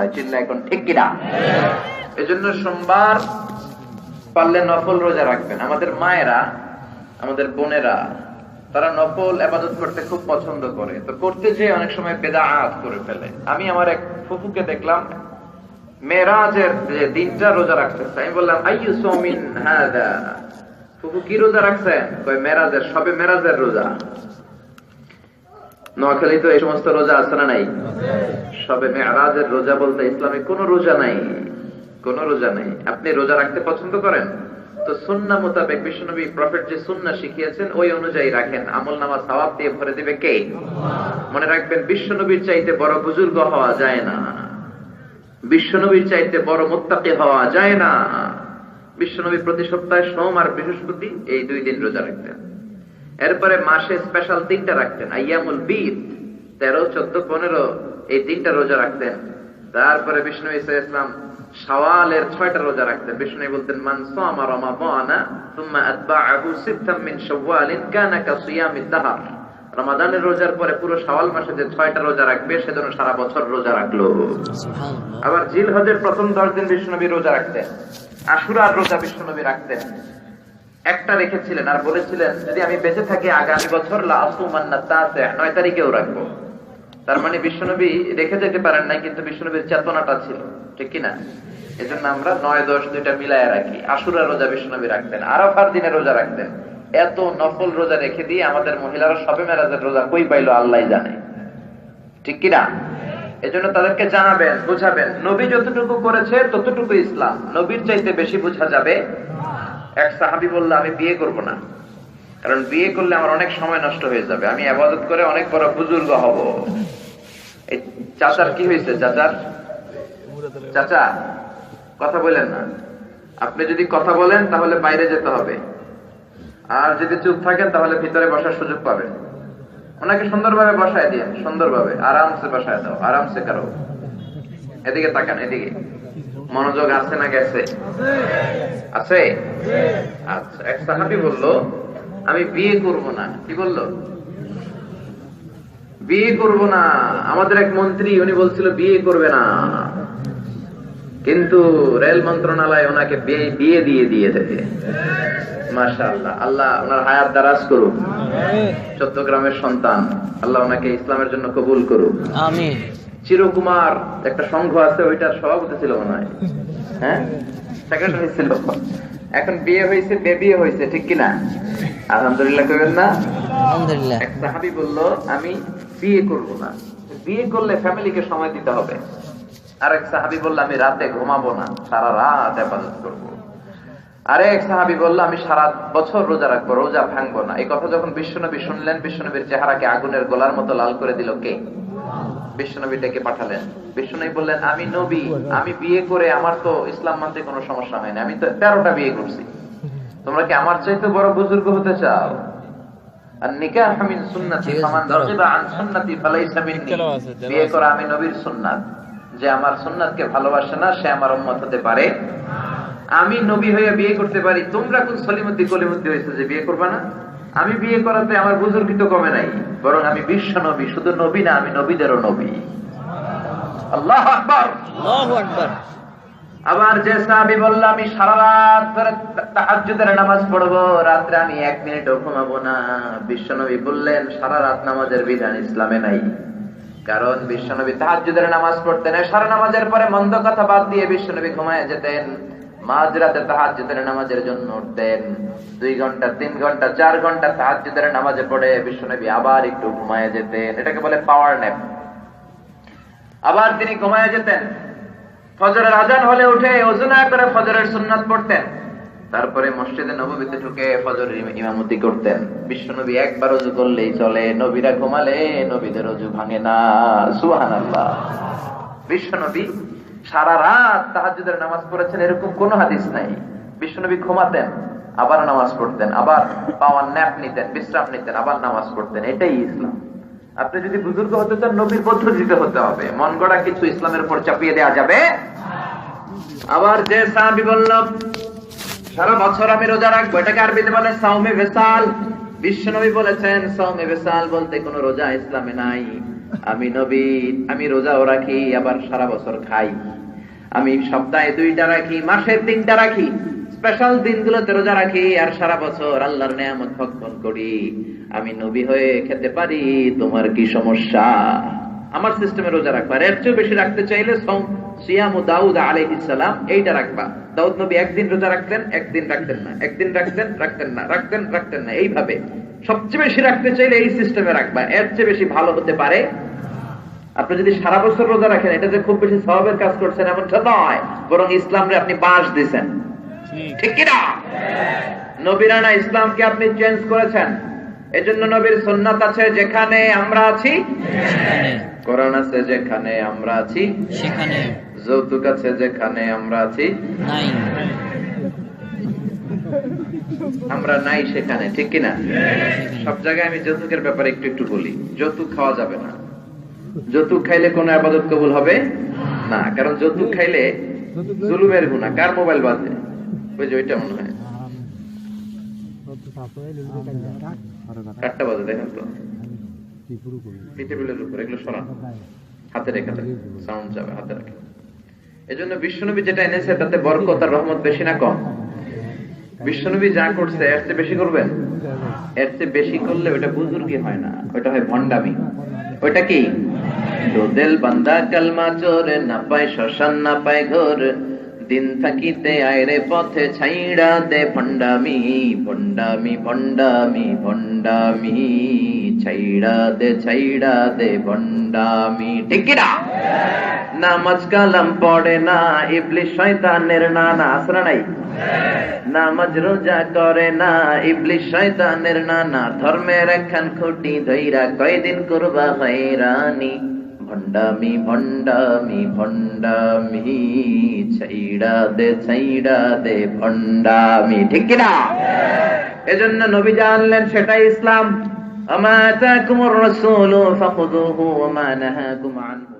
হয় চিল্লা এখন ঠিক কিনা? এজন্য সোমবার পারলে নফল রোজা রাখবেন। আমাদের মায়েরা, আমাদের বোনেরা, তারা নফল আবাদত করতে খুব পছন্দ করে। তো করতে যে অনেক সময় বেদাআত করে ফেলে। আমি আমার এক ফুফুকে দেখলাম মেরাজের যে দিনটা রোজা রাখতেছে, আমি বললাম, আইয়ু সৌমিন হাদা? ফুফু, কি রোজা রাখছেন? কই মেরাজের সবে মেরাজের রোজা। নোয়াখালী তো এই সমস্ত রোজা আছে না নাই? সবে মেরাজের রোজা বলতে ইসলামে কোনো রোজা নাই। কোন রোজা নেই। আপনি রোজা রাখতে পছন্দ করেন? তো সুন্না মোতাবেক বিশ্বনবী প্রফেট যে সুন্না শিখিয়েছেন, ওই অনুযায়ী রাখেন। আমল নামা সওয়াব দিয়ে ভরে দিবে কে? মনে রাখবেন, বিশ্বনবীর চাইতে বড় বুজুর্গ হওয়া যায় না। বিশ্বনবীর চাইতে বড় মোত্তাকি হওয়া যায় না। বিশ্বনবী প্রতি সপ্তাহে সোম আর বৃহস্পতি এই দুই দিন রোজা রাখতেন। এরপরে মাসে স্পেশাল তিনটা রাখতেন আইয়ামুল বিদ তেরো চোদ্দ পনেরো এই তিনটা রোজা রাখতেন। তারপরে বিষ্ণু ইসা ইসলাম শাওয়ালের ছয়টা রোজা রাখতেন। বিষ্ণু বলতেন মান সামা রমাদানা থুম্মা আতবাআহু সিত্তাম মিন শাওয়ালিন কানা কাসিয়ামিদ দাহর। রমাদানের রোজার পরে পুরো শাওয়াল মাসে যে ছয়টা রোজা রাখবে সেজন্য সারা বছর রোজা রাখল। আবার জিল হজের প্রথম দশ দিন বিষ্ণুনবী রোজা রাখতেন। আশুরার রোজা বিষ্ণুনবী রাখতেন। একটা রেখেছিলেন আর বলেছিলেন, যদি আমি বেঁচে থাকি আগামী বছর নয় তারিখেও রাখব। তার মানে বিশ্বনবী রেখে যেতে পারেন নাই, কিন্তু বিশ্বনবীর চেতনাটা ছিল, ঠিক কিনা এজন্য আমরা নয় দশ দুইটা মিলায় রাখি। আশুরা রোজা বিশ্বনবী রাখতেন, আরাফার দিনে রোজা রাখতেন। এত নকল রোজা রেখে দিয়ে আমাদের মহিলারা সবে মেরাজের রোজা কই পাইলো আল্লাহ জানে। ঠিক কিনা এজন্য তাদেরকে জানাবেন, বুঝাবেন। নবী যতটুকু করেছে ততটুকু ইসলাম। নবীর চাইতে বেশি বোঝা যাবে এক সাহাবি বলল, আমি বিয়ে করব না। কারণ বিয়ে করলে আমার অনেক সময় নষ্ট হয়ে যাবে। আমি আবাদত করে অনেক বড় বুজুর্গ হব। এই চাচার কি হয়েছে, চাচার? চাচা, কথা বলেন না। আপনি যদি কথা বলেন, তাহলে বাইরে যেতে হবে। আর যদি চুপ থাকেন, তাহলে ভিতরে বসার সুযোগ পাবেন। ওনাকে সুন্দরভাবে বসায় দিয়ে সুন্দরভাবে, আরামসে বসায় দাও, আরামসে কারও। এদিকে তাকান, এদিকে। মনোযোগ আছে না গেছে? আছে? আচ্ছা এক সাহাবি বলল আমি বিয়ে করব না। কি বলল? বিয়ে করব না। আমাদের এক মন্ত্রী উনি বলছিল বিয়ে করবে না। কিন্তু রেল মন্ত্রণালয় ওনাকে বিয়ে- বিয়ে দিয়ে দিয়েছে। মাশাআল্লাহ আল্লাহ ওনার হায়াত দারাজ করুক। চট্টগ্রামের সন্তান আল্লাহ ওনাকে ইসলামের জন্য কবুল করুক। আমি চিরকুমার একটা সংঘ আছে ওইটার সভাপতি ছিল মনে হয়। হ্যাঁ? সেক্রেটারি ছিল এখন বিয়ে হয়েছে বেবি হয়েছে ঠিক কিনা? আলহামদুলিল্লাহ কইবেন না? আলহামদুলিল্লাহ। এক সাহাবি বলল আমি বিয়ে করব না। বিয়ে করলে ফ্যামিলিকে সময় দিতে হবে। আর এক সাহাবি বলল আমি রাতে ঘুমাবো না সারা রাত আবাদত করব। আরেক সাহাবি বলল আমি সারা বছর রোজা রাখব রোজা ভাঙবো না। এই কথা যখন বিশ্বনবী শুনলেন বিশ্বনবীর চেহারাকে আগুনের গোলার মতো লাল করে দিল কে? বিশ্বনবী ডেকে পাঠালেন। বিশ্বনবী বললেন আমি নবী আমি বিয়ে করে আমার তো ইসলাম মানতে কোনো সমস্যা হয়নি। আমি তো তেরোটা বিয়ে করছি। তোমরা কি আমার চাইতে বড় বুজুর্গ হতে চাও? আর নিকাহ মিন সুন্নতি ফামান রাগিবা আন সুন্নতি ফালাইসা মিন্নি। কেন আছে? কেন বিয়ে করা আমি নবীর সুন্নাত। যে আমার সুন্নাতকে ভালোবাসে না সে আমার উম্মত হতে পারে। আমি নবী হয়ে বিয়ে করতে পারি। তোমরা কোন সলিমুদ্দি কলিমুদ্দি হয়েছে যে বিয়ে করবা না? আমি বিয়ে করাতে আমার বুজুর্গিত কমে নাই বরং আমি বিশ্ব নবী শুধু নবী না আমি নবীদেরও নবী। আল্লাহ আকবার! আবার যে সাহাবি বলল আমি সারা রাত ধরে তাহাজ্জুদের নামাজ পড়ব রাত্রে আমি এক মিনিটও ঘুমাবো না। বিশ্বনবী বললেন সারা রাত নামাজের বিধান ইসলামে নাই। কারণ বিশ্বনবী তাহাজ্জুদের নামাজ পড়তেন সারা নামাজের পরে মন্দ কথা বাদ দিয়ে বিশ্বনবী ঘুমায় যেতেন। মাঝরাতে তাহাজ্জুদের নামাজের জন্য উঠতেন। দুই ঘণ্টা, তিন ঘণ্টা, চার ঘণ্টা তাহাজ্জুদের নামাজে পড়ে বিশ্বনবী আবার একটু ঘুমায় যেতেন। এটাকে বলে পাওয়ার ন্যাপ আবার তিনি ঘুমায় যেতেন। ফজরের আজান হলে উঠে অজুনা করে ফজরের সুন্নাত পড়তেন। তারপরে মসজিদে নবীতে ঢুকে ফজরের ইমামতি করতেন। বিশ্বনবী একবার অজু করলেই চলে, নবীরা ঘুমালে নবীদের অজু ভাঙে না। সুবহানাল্লাহ। বিশ্বনবী সারা রাত তাহাজ্জুদের নামাজ পড়েছেন, এরকম কোনো হাদিস নাই। বিশ্বনবী ঘুমাতেন আবার নামাজ পড়তেন, আবার পাওয়ার ন্যাপ নিতেন, বিশ্রাম নিতেন, আবার নামাজ পড়তেন, এটাই ইসলাম। আপনি যদি বুজুর্গ হতে চান, নবীর পদ্ধতিতে হতে হবে। মন গড়া কিছু ইসলামের উপর চাপিয়ে দেওয়া যাবে? আবার যে সাহাবি বলল, সারা বছর আমি রোজা রাখব, এটাকে আরবিতে বলে সাউমে ভেসাল। বিশ্বনবী বলেছেন সাউমে ভেসাল বলতে কোনো রোজা ইসলামে নাই। আমি নবী, আমি রোজাও রাখি, আবার সারা বছর খাই। আমি সপ্তাহে দুইটা রাখি মাসে তিনটা রাখি। স্পেশাল দিনগুলোতে রোজা রাখি আর সারা বছর আল্লাহর নিয়ামত ভক্ষণ করি। আমি নবী হয়ে খেতে পারি, তোমার কি সমস্যা? আমার সিস্টেমে রোজা রাখবা। এর চেয়ে বেশি রাখতে চাইলে সিয়ামু দাউদ আলাইহিস সালাম, এইটা রাখবা। দাউদ নবী একদিন রোজা রাখতেন, একদিন রাখতেন না। একদিন রাখতেন রাখতেন না, রাখতেন রাখতেন না। এইভাবে। সবচেয়ে বেশি রাখতে চাইলে এই সিস্টেমে রাখবা। এর চেয়ে বেশি ভালো হতে পারে আপনি যদি সারা বছর রোজা রাখেন এটা যে খুব বেশি স্বভাবের কাজ করছেন এমনটা নয় বরং ইসলামরে আপনি বাঁশ দিছেন। ঠিক। কিনা? নবীরানা ইসলামকে আপনি চেঞ্জ করেছেন। এজন্য নবীর সুন্নাত আছে যেখানে আমরা আছি কোরআন আছে যেখানে আমরা আছি সেখানে। যৌতুক আছে যেখানে আমরা আছি নাই। আমরা নাই সেখানে ঠিক কিনা? সব জায়গায় আমি যৌতুকের ব্যাপারে একটু একটু বলি। যৌতুক খাওয়া যাবে না। যৌতুক খাইলে কোনো আবাদত কবুল হবে? না, কারণ যৌতুক খাইলে জুলুমের গুণা কার মোবাইল বাজে? যে ওইটা মনে হয়। হাতে রাখে এজন্য বিশ্বনবী যেটা এনেছে, তাতে রহমত বেশি না কম? বিশ্বনবী যা করছে, এর চেয়ে বেশি করবেন? এর চেয়ে বেশি করলে হয় না হয় ওইটা কি? দোদেল বান্দা কালমা চোরে, না পায় শ্মশান, না পায় ঘর। দিন থাকিতে আয়রে পথে ছাইড়া দে ভণ্ডামি ভণ্ডামি ভণ্ডামি ভণ্ডামি। ছাইড়া দে ছাইড়া দে ভণ্ডামি। ঠিক না? নামাজ কালাম পড়ে না ইবলিশ শয়তানের নানা আসরা নাই? নামাজ রোজা করে না ইবলিশ শয়তানের নানা। ধর্মের একখান খুঁটি ধইরা কয়দিন করবা হয়রানি। ভণ্ডামি ভণ্ডামি ভণ্ডামি ছাইড়া দে ছাইড়া দে ভণ্ডামি। ঠিক কিনা? এজন্য নবী জানলেন সেটাই ইসলাম। আমা আতাকুমুর রাসূলু ফাখুযুহু ওয়া মা নাহাকুম আনহু।